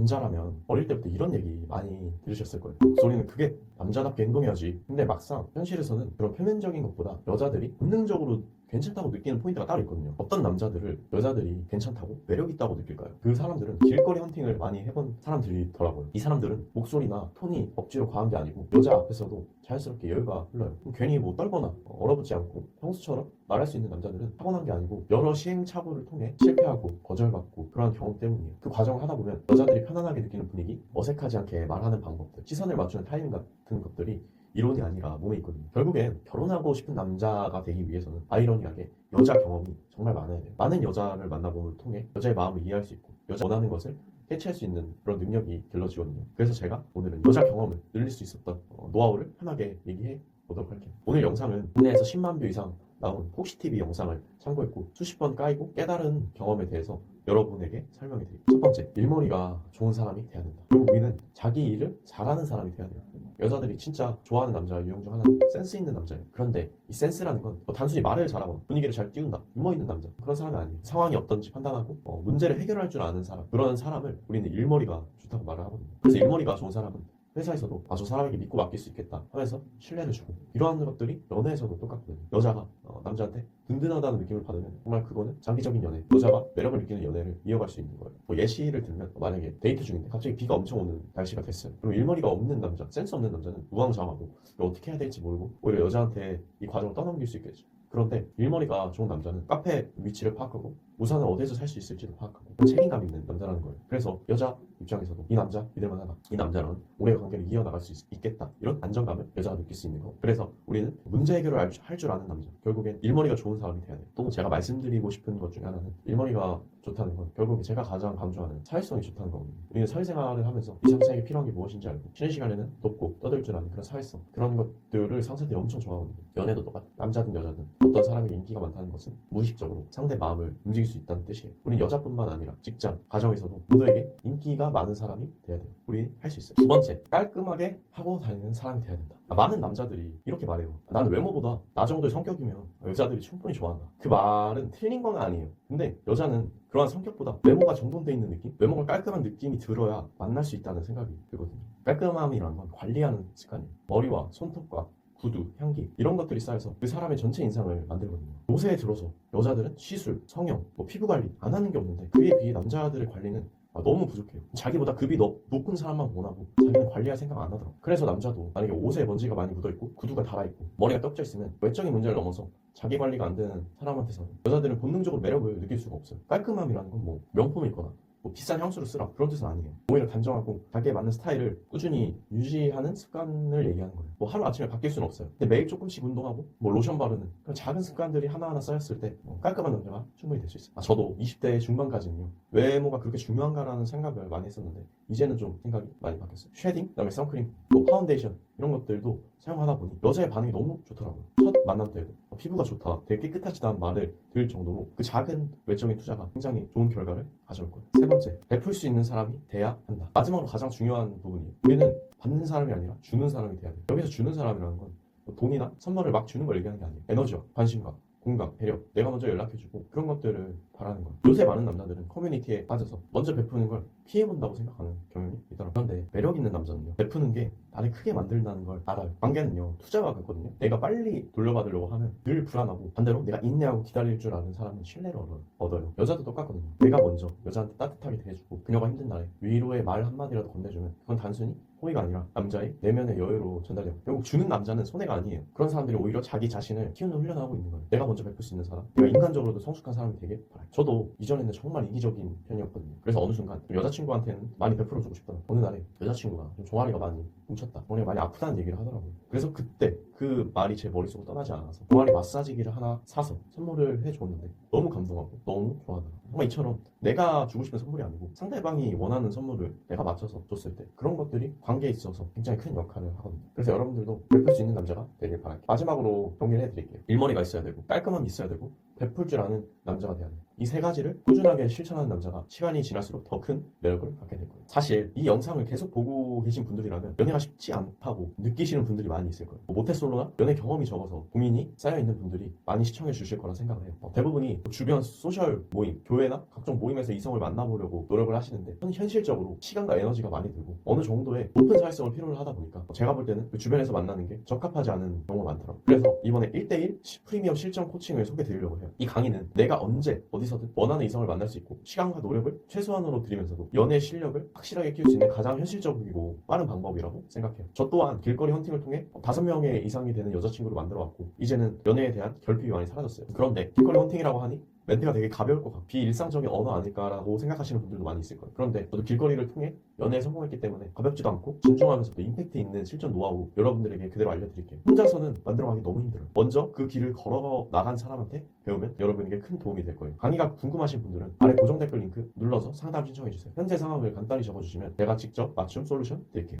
남자라면 어릴 때부터 이런 얘기 많이 들으셨을 거예요. 목소리는 그게 남자답게 행동해야지. 근데 막상 현실에서는 그런 표면적인 것보다 여자들이 본능적으로 괜찮다고 느끼는 포인트가 따로 있거든요. 어떤 남자들을 여자들이 괜찮다고 매력 있다고 느낄까요? 그 사람들은 길거리 헌팅을 많이 해본 사람들이더라고요. 이 사람들은 목소리나 톤이 억지로 과한 게 아니고 여자 앞에서도 자연스럽게 여유가 흘러요. 괜히 뭐 떨거나 얼어붙지 않고 평소처럼 말할 수 있는 남자들은 타고난 게 아니고 여러 시행착오를 통해 실패하고 거절받고 그러한 경험 때문이에요. 그 과정을 하다 보면 여자들이 편안하게 느끼는 분위기, 어색하지 않게 말하는 방법들, 시선을 맞추는 타이밍 같은 것들이 이론이 아니라 몸에 있거든요. 결국엔 결혼하고 싶은 남자가 되기 위해서는 아이러니하게 여자 경험이 정말 많아야 돼요. 많은 여자를 만나봄을 통해 여자의 마음을 이해할 수 있고 여자 원하는 것을 캐치할 수 있는 그런 능력이 길러지거든요. 그래서 제가 오늘은 여자 경험을 늘릴 수 있었던 어, 노하우를 편하게 얘기해 보도록 할게요. 오늘 영상은 국내에서 10만 뷰 이상 나온 폭시TV 영상을 참고했고 수십 번 까이고 깨달은 경험에 대해서 여러분에게 설명해 드릴게요. 첫 번째, 일머리가 좋은 사람이 돼야 된다. 그리고 우리는 자기 일을 잘하는 사람이 돼야 돼요. 여자들이 진짜 좋아하는 남자 유형 중 하나는 센스 있는 남자예요. 그런데 이 센스라는 건 뭐 단순히 말을 잘하거나 분위기를 잘 띄운다, 유머 있는 남자 그런 사람이 아니에요. 상황이 어떤지 판단하고 어, 문제를 해결할 줄 아는 사람 그런 사람을 우리는 일머리가 좋다고 말을 하거든요. 그래서 일머리가 좋은 사람은 회사에서도 아저 사람에게 믿고 맡길 수 있겠다 하면서 신뢰를 주고 이러한 것들이 연애에서도 똑같거든요. 여자가 어, 남자한테 든든하다는 느낌을 받으면 정말 그거는 장기적인 연애, 여자가 매력을 느끼는 연애를 이어갈 수 있는 거예요. 뭐 예시를 들면 만약에 데이트 중인데 갑자기 비가 엄청 오는 날씨가 됐어요. 그럼 일머리가 없는 남자, 센스 없는 남자는 우왕좌왕하고 어떻게 해야 될지 모르고 오히려 여자한테 이 과정을 떠넘길 수 있겠죠. 그런데 일머리가 좋은 남자는 카페 위치를 파악하고 우산을 어디서 살 수 있을지도 파악하고 책임감 있는 남자라는 거예요. 그래서 여자 입장에서도 이 남자 믿을만 하다. 이 남자는 오래 관계를 이어나갈 수 있, 겠다 이런 안정감을 여자가 느낄 수 있는 거. 그래서 우리는 문제 해결을 할 줄 아는 남자. 결국엔 일머리가 좋은 사람이 돼야 돼요. 또 제가 말씀드리고 싶은 것 중에 하나는 일머리가 좋다는 건 결국에 제가 가장 강조하는 사회성이 좋다는 거거든요. 우리는 사회생활을 하면서 이 상사에게 필요한 게 무엇인지 알고 쉬는 시간에는 돕고 떠들 줄 아는 그런 사회성 그런 것들을 상사들이 엄청 좋아하거든요. 연애도 똑같아. 남자든 여자든 어떤 사람에게 인기가 많다는 것은 무의식적으로 상대 마음을 움직일 수 있다는 뜻이에요. 우리는 여자뿐만 아니라 직장, 가정에서도 모두에게 인기가 많은 사람이 돼야 돼요. 우리 할 수 있어요. 두 번째, 깔끔하게 하고 다니는 사람이 돼야 된다. 아, 많은 남자들이 이렇게 말해요. 나는 외모보다 나 정도의 성격이면 여자들이 충분히 좋아한다. 그 말은 틀린 건 아니에요. 근데 여자는 그러한 성격보다 외모가 정돈돼 있는 느낌, 외모가 깔끔한 느낌이 들어야 만날 수 있다는 생각이 들거든요. 깔끔함이라는 건 관리하는 습관이에요. 머리와 손톱과 구두, 향기 이런 것들이 쌓여서 그 사람의 전체 인상을 만들거든요. 요새 들어서 여자들은 시술, 성형, 뭐 피부 관리 안 하는 게 없는데 그에 비해 남자들의 관리는 아, 너무 부족해요. 자기보다 급이 너- 높은 사람만 원하고 자기는 관리할 생각 안 하더라고. 그래서 남자도 만약에 옷에 먼지가 많이 묻어있고 구두가 닳아있고 머리가 떡져 있으면 외적인 문제를 넘어서 자기 관리가 안 되는 사람한테서는 여자들은 본능적으로 매력을 느낄 수가 없어요. 깔끔함이라는 건 뭐 명품이 있거나 뭐 비싼 향수를 쓰라 그런 뜻은 아니에요. 오히려 단정하고 자기에 맞는 스타일을 꾸준히 유지하는 습관을 얘기하는 거예요. 뭐 하루 아침에 바뀔 수는 없어요. 근데 매일 조금씩 운동하고 뭐 로션 바르는 그런 작은 습관들이 하나하나 쌓였을 때 뭐 깔끔한 남자가 충분히 될 수 있어요. 아, 저도 20대 중반까지는요. 외모가 그렇게 중요한가라는 생각을 많이 했었는데 이제는 좀 생각이 많이 바뀌었어요. 쉐딩, 그다음에 선크림, 또 파운데이션 이런 것들도 사용하다 보니 여자의 반응이 너무 좋더라고요. 첫 만남 때도 어, 피부가 좋다, 되게 깨끗하지다는 말을 들을 정도로 그 작은 외적인 투자가 굉장히 좋은 결과를 가져올 거예요. 세 번째, 베풀 수 있는 사람이 돼야 한다. 마지막으로 가장 중요한 부분이에요. 우리는 받는 사람이 아니라 주는 사람이 돼야 돼요. 여기서 주는 사람이라는 건뭐 돈이나 선물을 막 주는 걸 얘기하는 게 아니에요. 에너지와 관심과 공감, 배려, 내가 먼저 연락해주고 그런 것들을 바라는 거예요. 요새 많은 남자들은 커뮤니티에 빠져서 먼저 베푸는 걸 피해본다고 생각하는 경향이 있더라고요. 그런데 매력 있는 남자는요. 베푸는 게 나를 크게 만든다는 걸 알아요. 관계는요. 투자와 같거든요. 내가 빨리 돌려받으려고 하면 늘 불안하고 반대로 내가 인내하고 기다릴 줄 아는 사람은 신뢰를 얻어요. 여자도 똑같거든요. 내가 먼저 여자한테 따뜻하게 대해주고 그녀가 힘든 날에 위로의 말 한마디라도 건네주면 그건 단순히 호의가 아니라 남자의 내면의 여유로 전달돼요. 결국 주는 남자는 손해가 아니에요. 그런 사람들이 오히려 자기 자신을 키우는 훈련하고 있는 거예요. 내가 먼저 베풀 수 있는 사람, 내가 인간적으로도 성숙한 사람이 되길 바라요. 저도 이전에는 정말 이기적인 편이었거든요. 그래서 어느 순간 좀 여자친구한테는 많이 베풀어주고 싶더라고요. 어느 날에 여자친구가 좀 종아리가 많이 뭉쳤다. 종아리가 많이 아프다는 얘기를 하더라고요. 그래서 그때 그 말이 제 머릿속으로 떠나지 않아서 종아리 마사지기를 하나 사서 선물을 해줬는데 너무 감동하고 너무 좋아하더라고요. 정말 이처럼 내가 주고 싶은 선물이 아니고 상대방이 원하는 선물을 내가 맞춰서 줬을 때 그런 것들이 관계에 있어서 굉장히 큰 역할을 하거든요. 그래서 여러분들도 베풀 수 있는 남자가 되길 바랄게요. 마지막으로 정리를 해드릴게요. 일머리가 있어야 되고 깔끔함이 있어야 되고 베풀 줄 아는 남자가 돼야 돼. 이세 가지를 꾸준하게 실천하는 남자가 시간이 지날수록 더 큰 매력을 갖게 될 거예요. 사실 이 영상을 계속 보고 계신 분들이라면 연애가 쉽지 않다고 느끼시는 분들이 많이 있을 거예요. 뭐 모태솔로나 연애 경험이 적어서 고민이 쌓여 있는 분들이 많이 시청해 주실 거라 생각을 해요. 어, 대부분이 주변 소셜 모임, 교회 나 각종 모임에서 이성을 만나보려고 노력을 하시는데 현- 현실적으로 시간과 에너지가 많이 들고 어느 정도의 높은 사회성을 필요로 하다 보니까 제가 볼 때는 그 주변에서 만나는 게 적합하지 않은 경우가 많더라고요. 그래서 이번에 1대1 프리미엄 실전 코칭을 소개해 드리려고 해요. 이 강의는 내가 언제 어디서든 원하는 이성을 만날 수 있고 시간과 노력을 최소한으로 들이면서도 연애 실력을 확실하게 키울 수 있는 가장 현실적이고 빠른 방법이라고 생각해요. 저 또한 길거리 헌팅을 통해 다섯 명의 이상이 되는 여자친구를 만들어 왔고 이제는 연애에 대한 결핍이 많이 사라졌어요. 그런데 길거리 헌팅이라고 하니 멘트가 되게 가벼울 것 같고 비일상적인 언어 아닐까라고 생각하시는 분들도 많이 있을 거예요. 그런데 저도 길거리를 통해 연애에 성공했기 때문에 가볍지도 않고 진중하면서도 임팩트 있는 실전 노하우 여러분들에게 그대로 알려드릴게요. 혼자서는 만들어가기 너무 힘들어요. 먼저 그 길을 걸어 나간 사람한테 배우면 여러분에게 큰 도움이 될 거예요. 강의가 궁금하신 분들은 아래 고정 댓글 링크 눌러서 상담 신청해주세요. 현재 상황을 간단히 적어주시면 제가 직접 맞춤 솔루션 드릴게요.